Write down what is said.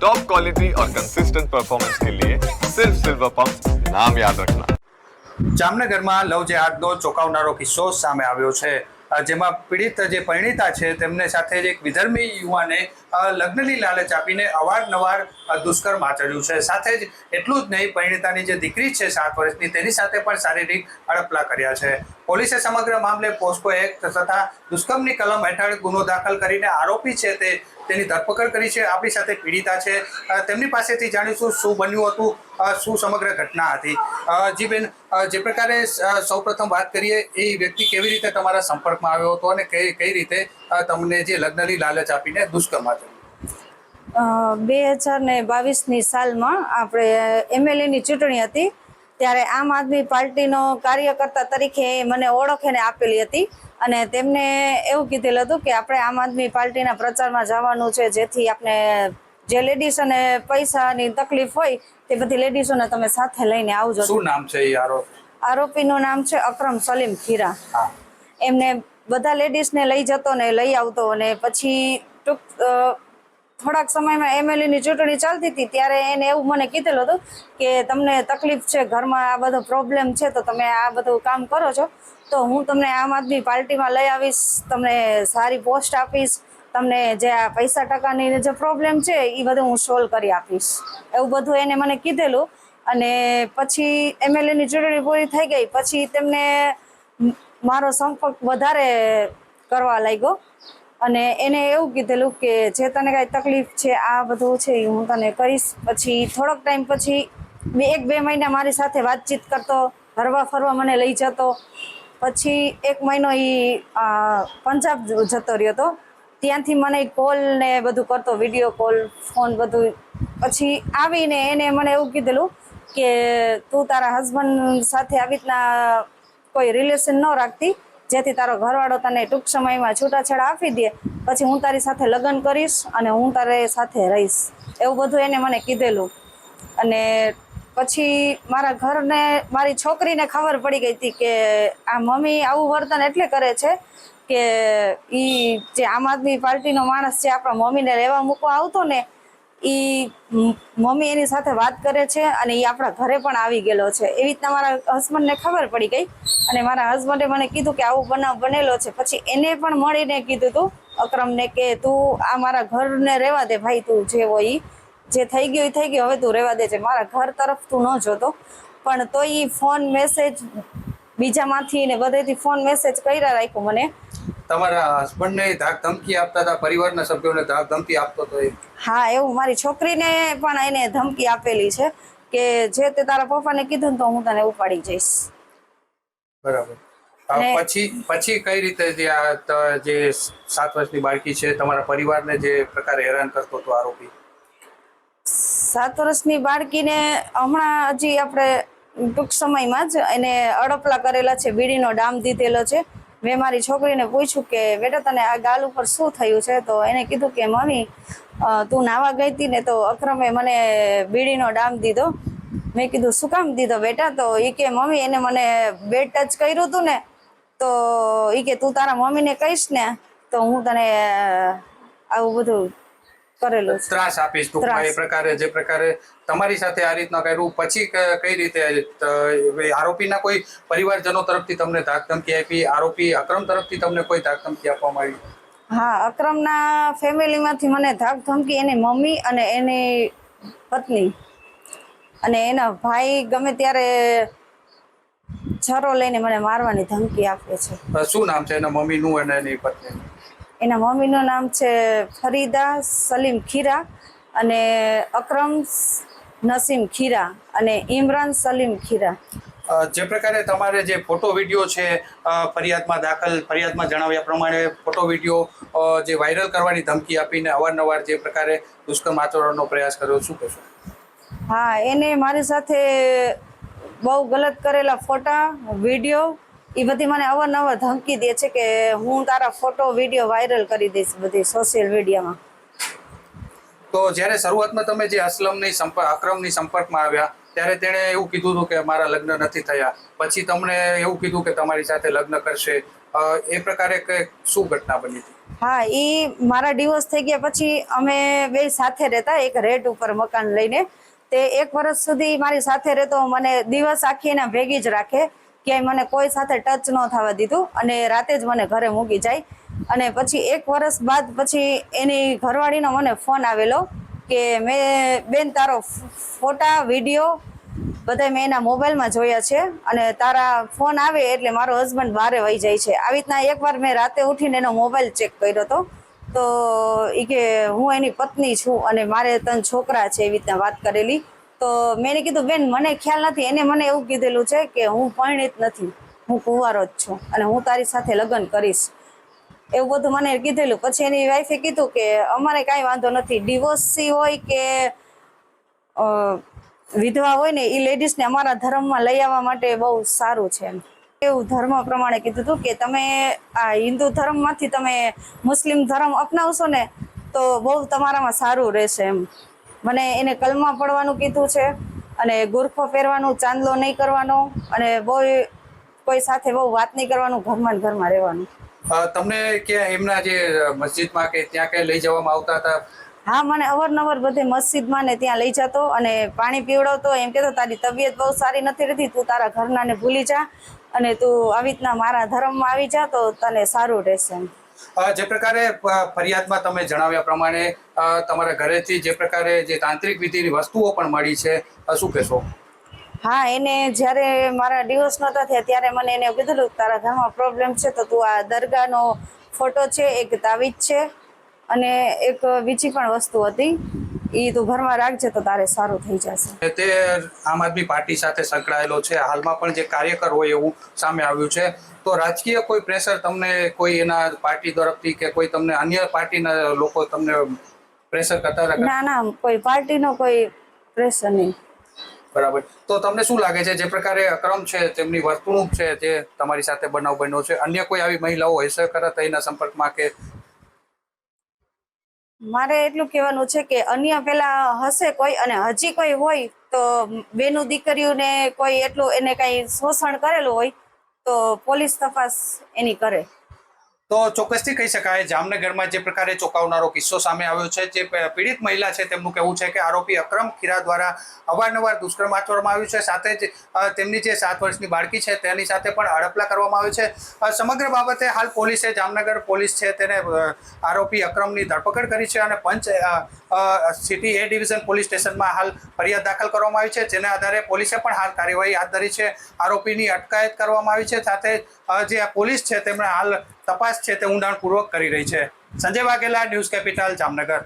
Top quality और consistent performance के लिए सिर्फ सिल्वर पंप नाम याद रखना જામનગરમાં લવ જેહાદનો ચોંકાવનારો કિસ્સો સામે આવ્યો છે અ, જેમાં પીડિત જે પરિણીતા છે તેમને સાથે જ એક વિધર્મી યુવાને અ, લગ્નની લાલચ આપીને અવારનવાર અ, દુષ્કર્મ આચર્યું છે સાથે જ એટલું જ નહીં પરિણીતાની જે દીકરી છે સાત વર્ષની તેની સાથે પણ શારીરિક અડપલા કર્યા છે પોલીસે સમગ્ર મામલે પોસ્કો એક્ટ તથા દુષ્કર્મની કલમ હેઠળ ગુનો દાખલ કરીને આરોપી છે તે તેની ધરપકડ કરી છે, આપણી સાથે પીડિતા છે. તેમની પાસેથી જાણીશું શું બન્યું હતું શું સમગ્ર ઘટના હતી. જી બેન જે પ્રકારે સૌપ્રથમ વાત કરીએ, એ વ્યક્તિ કેવી રીતે તમારા સંપર્કમાં આવ્યો હતો અને કઈ કઈ રીતે તમને જે લગ્નની લાલચ આપીને દુષ્કર્મ આચર્યું બે હજાર ને બાવીસની સાલમાં આપણે એમએલએની ચૂંટણી હતી. ત્યારે આમ આદમી પાર્ટીનો કાર્યકર્તા તરીકે મને ઓળખ એને આપેલી હતી અને તેમને એવું કીધેલું હતું કે આપણે આમ આદમી પાર્ટીના પ્રચારમાં જવાનું છે જેથી આપણે જે લેડીઝ અને પૈસાની તકલીફ હોય તે બધી લેડીઝોને તમે સાથે લઈને આવજો. શું નામ છે એ આરોપીનું નામ છે અકરમ સલીમ ખીરા. એમને બધા લેડીઝને લઈ જતો ને લઈ આવતો અને પછી ટૂંક થોડાક સમયમાં એમએલએની ચૂંટણી ચાલતી હતી, ત્યારે એને એવું મને કીધેલું હતું કે તમને તકલીફ છે, ઘરમાં આ બધો પ્રોબ્લેમ છે, તો તમે આ બધું કામ કરો છો. તો હું તમને આમ આદમી પાર્ટીમાં લઈ આવીશ, તમને સારી પોસ્ટ આપીશ, તમને જે આ પૈસા ટકાની જે પ્રોબ્લેમ છે એ બધું હું સોલ્વ કરી આપીશ. એવું બધું એને મને કીધેલું અને પછી એમએલએની ચૂંટણી પૂરી થઈ ગઈ. પછી તેમને મારો સંપર્ક વધારે કરવા લાગ્યો. અને એને એવું કીધેલું કે જે તને કાંઈ તકલીફ છે, આ બધું છે એ હું તને કહીશ પછી થોડોક ટાઈમ પછી બે એક બે મહિના મારી સાથે વાતચીત કરતો, હરવા ફરવા મને લઈ જતો. પછી એક મહિનો એ પંજાબ જતો રહ્યો હતો ત્યાંથી મને કોલ ને બધું કરતો વીડિયો કોલ ફોન બધું. પછી આવીને એને મને એવું કીધેલું કે તું તારા હસબન્ડ સાથે આવી રીતના કોઈ રિલેશન ન રાખતી. જેથી તારો ઘરવાળો તને ટૂંક સમયમાં છૂટાછેડા આપી દે. પછી હું તારી સાથે લગ્ન કરીશ અને હું તારી સાથે રહીશ. એવું બધું એને મને કીધેલું. અને પછી મારા ઘરને, મારી છોકરીને ખબર પડી ગઈ હતી કે આ મમ્મી આવું વર્તન એટલે કરે છે કે ઈ જે આમ આદમી પાર્ટીનો માણસ છે, આપણા મમ્મીને રહેવા મૂકવા આવતો ને મ- મમ્મી એની સાથે વાત કરે છે અને એ આપણા ઘરે પણ આવી ગયેલો છે. એવી રીતના મારા હસબન્ડને ખબર પડી ગઈ અને મારા હસબન્ડે મને કીધું કે આવું બનાવ બનેલો છે. પછી એને પણ મળીને કીધું તું અક્રમને કે તું આ મારા ઘરને રહેવા દે ભાઈ તું જે હોય જે થઈ ગયું એ થઈ ગયું, હવે તું રહેવા દે છે. મારા ઘર તરફ તું ન જોતો. પણ તો એ ફોન મેસેજ બીજામાંથી ને બધેથી ફોન મેસેજ કર્યા રાખ્યું મને. તમારા હસબન્ડને ધાક ધમકી આપતા હતા પરિવારના સભ્યોને ધાક ધમકી આપતો હતો એ? હા એવું મારી છોકરીને પણ એને ધમકી આપેલી છે કે જે તે તારા પપ્પાને કીધું તો હું તને ઉપાડી જઈશ. બરાબર. પછી પછી કઈ રીતે જે આ જે સાત વર્ષની બાળકી છે તમારા પરિવારને જે પ્રકારે હેરાન કરતો હતો આરોપી? સાત વર્ષની બાળકીને હમણાં હજી આપણે ટૂંક સમયમાં જ એને અડપલા કરેલા છે બીડીનો ડામ દીધેલો છે. મેં મારી છોકરીને પૂછ્યું કે, બેટા, તને આ ગાલ ઉપર શું થયું છે? તો એને કીધું કે, મમ્મી તું નાવા ગઈ હતી ને તો અક્રમે મને બીડીનો ડામ દીધો. મેં કીધું, શું કામ દીધો બેટા? તો એ કે, મમ્મી, એને મને બેડ ટચ કર્યું હતું ને, તો એ કે, તું તારા મમ્મીને કહીશ ને, તો હું તને આવું બધું કરેલું છે. ત્રાસ આપીશ ટૂંકમાં એ પ્રકારે જે પ્રકારે તમારી સાથે આ રીતના કર્યું. પછી કઈ રીતે આરોપીના કોઈ પરિવારજનો તરફથી તમને ધાકધમકી આપી? આરોપી અક્રમ તરફથી તમને કોઈ ધાકધમકી આપવામાં આવી? હા અક્રમના ફેમિલીમાંથી મને ધાક ધમકી એની મમ્મી અને એની પત્ની. અને એના ભાઈ ગમે ત્યારે છરો લઈને મને મારવાની ધમકી આપે છે. શું નામ છે એના મમ્મીનું અને એની પત્નીનું? એના મમ્મીનું નામ છે ફરીદા સલીમ ખીરા અને અક્રમ નસીમ ખીરા અને ઇમરાન સલીમ ખીરા. જે પ્રકારે તમારે જે ફોટો વીડિયો છે ફરિયાદમાં દાખલ ફરિયાદમાં જણાવ્યા પ્રમાણે ફોટો વીડિયો જે વાયરલ કરવાની ધમકી આપીને અવારનવાર જે પ્રકારે દુષ્કર્મ આચરણનો પ્રયાસ કર્યો શું કહેશો? હા એને મારી સાથે બહુ ગલત કરેલા ફોટા વીડિયો એ બધી મને અવારનવાર ધમકી દે છે કે હું તારા ફોટો વીડિયો વાયરલ કરી દઈશ બધી સોશિયલ મીડિયામાં તો જ્યારે શરૂઆતમાં તમે જે અસલમની સંપર્ક અક્રમની સંપર્કમાં આવ્યા ત્યારે તેણે એવું કીધું હતું કે મારા લગ્ન નથી થયા. પછી તમને એવું કીધું કે તમારી સાથે લગ્ન કરશે. એ પ્રકારે શું ઘટના બની હતી? હા એ મારા ડિવોર્સ થઈ ગયા પછી અમે બે સાથે રહેતા એક રેટ ઉપર મકાન લઈને. તે એક વર્ષ સુધી મારી સાથે રહેતો મને દિવસ આખી એના ભેગી જ રાખે. ક્યાંય મને કોઈ સાથે ટચ ન થવા દીધું અને રાતે જ મને ઘરે મૂકી જાય. અને પછી એક વર્ષ બાદ પછી એની ઘરવાળીનો મને ફોન આવેલો કે મેં, બેન તારો ફોટા વીડિયો બધા મેં એના મોબાઈલમાં જોયા છે અને તારા ફોન આવે એટલે મારો હસબન્ડ બહારે વહી જાય છે. આવી રીતના એકવાર મેં રાતે ઉઠીને એનો મોબાઈલ ચેક કર્યો હતો તો એ કે હું એની પત્ની છું અને મારે ત્રણ છોકરા છે એવી રીતના વાત કરેલી. તો મેં કીધું, બેન, મને ખ્યાલ નથી. એને મને એવું કીધેલું છે કે હું પરિણિત નથી, હું કુંવારો જ છું અને હું તારી સાથે લગ્ન કરીશ. એવું બધું મને કીધેલું. પછી એની વાઈફે કીધું કે, અમારે કાંઈ વાંધો નથી. ડિવોર્સી હોય કે વિધવા હોય ને એ લેડીઝને અમારા ધર્મમાં લઈ આવવા માટે બહુ સારું છે એમ. એવું ધર્મ પ્રમાણે કીધું હતું કે, તમે આ હિન્દુ ધર્મમાંથી તમે મુસ્લિમ ધર્મ અપનાવશો ને, તો બહુ તમારામાં સારું રહેશે એમ. મને એને કલમાં પડવાનું કીધું છે અને ગુરખો પહેરવાનું ચાંદલો નહીં કરવાનો અને બહુ કોઈ સાથે બહુ વાત નહીં કરવાનું ઘરમાં ઘરમાં રહેવાનું. તમને ક્યાં એમના જે મસ્જિદમાં કે ત્યાં કઈ લઈ જવામાં આવતા હતા? હા મને અવારનવાર બધે મસ્જિદમાં ને ત્યાં લઈ જતો અને પાણી પીવડાવતો. એમ કહેતો તારી તબિયત બહુ સારી નથી રહેતી તું તારા ઘરનાને ભૂલી જા અને તું આવી રીતના મારા ધર્મમાં આવી જા તો તને સારું રહેશે. એમ જે પ્રકારે ફરિયાદમાં તમે જણાવ્યા પ્રમાણે તમારા ઘરેથી જે પ્રકારે જે તાંત્રિક વિધિની વસ્તુઓ પણ મળી છે શું કહેશો? હા, એને જ્યારે મારા ડિવોર્સ નહોતા થયા ત્યારે મને એને કીધેલું તારા ઘરમાં પ્રોબ્લેમ છે તો તું આ દરગાહનો ફોટો છે, એક તાવીજ છે અને એક બીજી પણ વસ્તુ હતી. એ તું ઘરમાં રાખજે તો તારે સારું થઈ જશે. તે આમ આદમી પાર્ટી સાથે સંકળાયેલો છે. હાલમાં પણ જે કાર્યકર હોય એવું સામે આવ્યું છે. તો રાજકીય કોઈ પ્રેશર તમને કોઈ એના પાર્ટી તરફથી કે કોઈ તમને અન્ય પાર્ટીના લોકો તમને પ્રેશર કરતા ના ના કોઈ પાર્ટીનો કોઈ પ્રેશર નહીં. બરાબર. તો તમને શું લાગે છે? જે પ્રકારે અક્રમ છે તેમની વર્તણૂક છે જે તમારી સાથે બનાવ બન્યો છે. અન્ય કોઈ આવી મહિલાઓ હશે ખરા તેના સંપર્કમાં કે મારે એટલું કહેવાનું છે કે અન્ય પેલા હશે કોઈ અને હજી કોઈ હોય તો બેનું દીકરીઓને કોઈ એટલું એને કઈ શોષણ કરેલું હોય તો પોલીસ તપાસ એની કરે. તો ચોક્કસથી કહી શકાય, જામનગરમાં જે પ્રકારે ચોંકાવનારો કિસ્સો સામે આવ્યો છે, જે પીડિત મહિલા છે, તેમનું કહેવું છે કે આરોપી અક્રમ ખીરા દ્વારા અવારનવાર દુષ્કર્મ આચરવામાં આવ્યું છે. સાથે જ તેમની જે સાત વર્ષની બાળકી છે, તેની સાથે પણ હડપલા કરવામાં આવે છે. સમગ્ર બાબતે હાલ પોલીસે જામનગર પોલીસ છે, તેને આરોપી અક્રમની ધરપકડ કરી છે અને પંચ સિટી એ ડિવિઝન પોલીસ સ્ટેશનમાં હાલ ફરિયાદ દાખલ કરવામાં આવી છે. જેના આધારે પોલીસે પણ હાલ કાર્યવાહી હાથ ધરી છે. આરોપીની અટકાયત કરવામાં આવી છે. સાથે જે પોલીસ છે, તેમણે હાલ તપાસ છે તે ઊંડાણપૂર્વક કરી રહી છે. Sanjay Vaghela news capital Jamnagar.